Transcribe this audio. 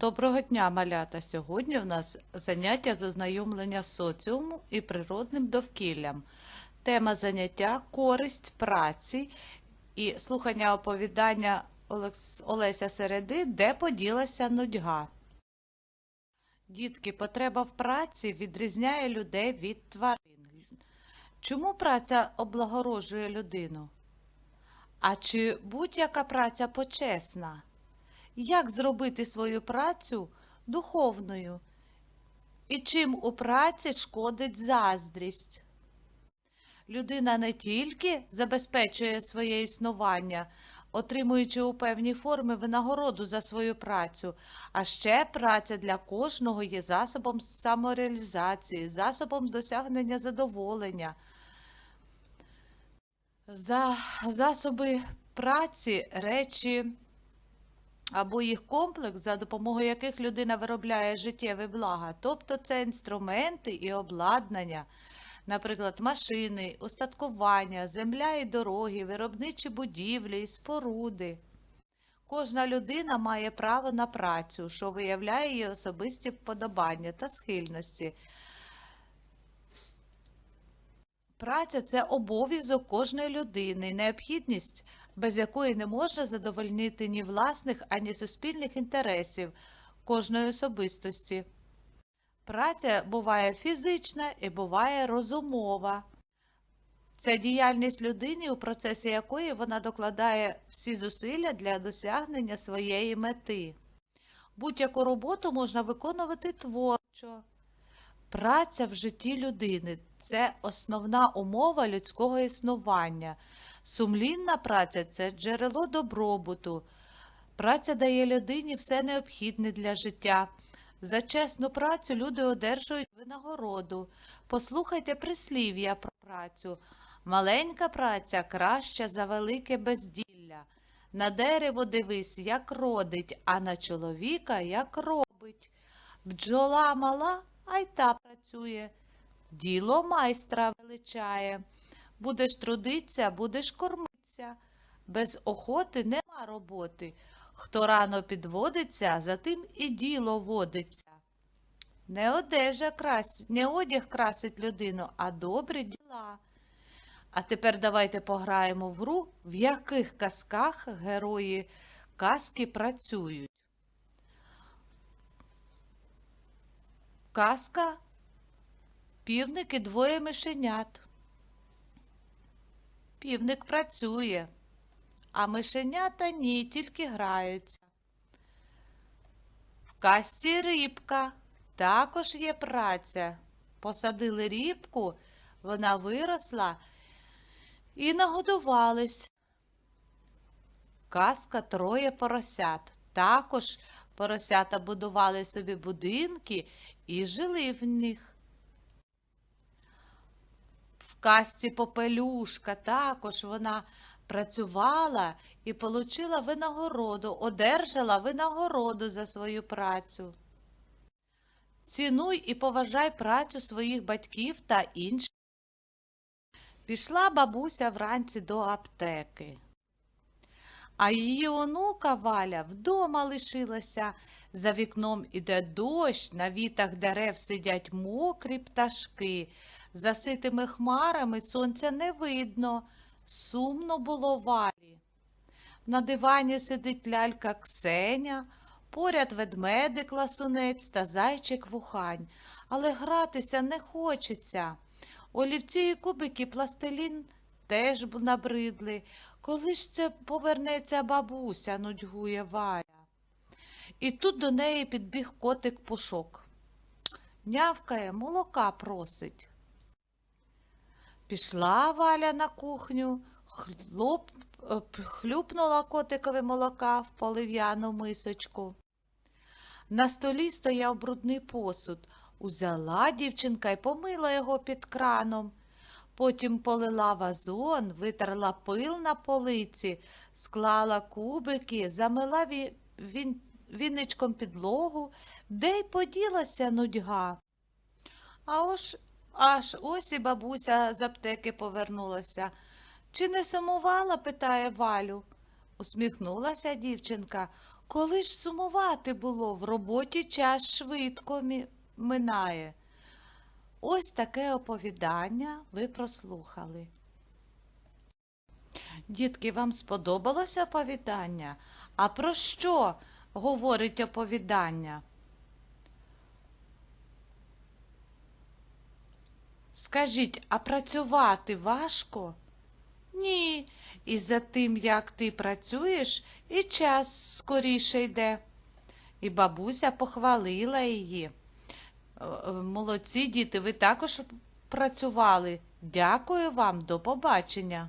Доброго дня, малята! Сьогодні в нас заняття з ознайомлення з соціумом і природним довкіллям. Тема заняття користь праці і слухання оповідання Олеся Середи, де поділася нудьга. Дітки, потреба в праці відрізняє людей від тварин. Чому праця облагороджує людину? А чи будь-яка праця почесна? Як зробити свою працю духовною? І чим у праці шкодить заздрість? Людина не тільки забезпечує своє існування, отримуючи у певній формі винагороду за свою працю, а ще праця для кожного є засобом самореалізації, засобом досягнення задоволення. За засоби праці речі або їх комплекс, за допомогою яких людина виробляє життєві блага. Тобто це інструменти і обладнання, наприклад, машини, устаткування, земля і дороги, виробничі будівлі і споруди. Кожна людина має право на працю, що виявляє її особисті вподобання та схильності. Праця це обов'язок кожної людини, необхідність, без якої не може задовольнити ні власних, ані суспільних інтересів кожної особистості. Праця буває фізична і буває розумова. Це діяльність людини, у процесі якої вона докладає всі зусилля для досягнення своєї мети. Будь-яку роботу можна виконувати творчо. Праця в житті людини це основна умова людського існування. Сумлінна праця це джерело добробуту. Праця дає людині все необхідне для життя. За чесну працю люди одержують винагороду. Послухайте прислів'я про працю. Маленька праця краща за велике безділля. На дерево дивись, як родить, а на чоловіка як робить. Бджола мала, а й та працює. Діло майстра величає. Будеш трудиться, будеш кормитися. Без охоти нема роботи. Хто рано підводиться, за тим і діло водиться. Не одежа крас... не одяг красить людину, а добрі діла. А тепер давайте пограємо в гру, в яких казках герої казки працюють. Казка Півник і двоє мишенят. Півник працює, а мишенята ні, тільки граються. В казці рибка також є праця. Посадили рібку, вона виросла і нагодувались. Казка троє поросят. Також поросята будували собі будинки і жили в них. В казці Попелюшка також вона працювала і отримала винагороду, одержала винагороду за свою працю. Цінуй і поважай працю своїх батьків та інших. Пішла бабуся вранці до аптеки. А її онука Валя вдома лишилася. За вікном іде дощ, на вітах дерев сидять мокрі пташки. За ситими хмарами сонця не видно. Сумно було Валі. На дивані сидить лялька Ксеня, поряд ведмедик ласунець та зайчик вухань, але гратися не хочеться. Олівці і кубики пластилін теж б набридли. Коли ж це повернеться бабуся, нудьгує Валя. І тут до неї підбіг котик пушок. Нявкає, молока просить. Пішла Валя на кухню, хлоп, е, хлюпнула котикове молока в полив'яну мисочку. На столі стояв брудний посуд. Узяла дівчинка й помила його під краном. Потім полила вазон, витерла пил на полиці, склала кубики, замила ві... він... віничком підлогу, де й поділася нудьга. А ось аж ось і бабуся з аптеки повернулася. Чи не сумувала? питає Валю. Усміхнулася дівчинка. Коли ж сумувати було, в роботі час швидко минає. Ось таке оповідання ви прослухали. Дітки, вам сподобалося оповідання? А про що говорить оповідання? Скажіть, а працювати важко? Ні. І за тим, як ти працюєш, і час скоріше йде. І бабуся похвалила її. Е, е, Молодці діти, ви також працювали. Дякую вам, до побачення.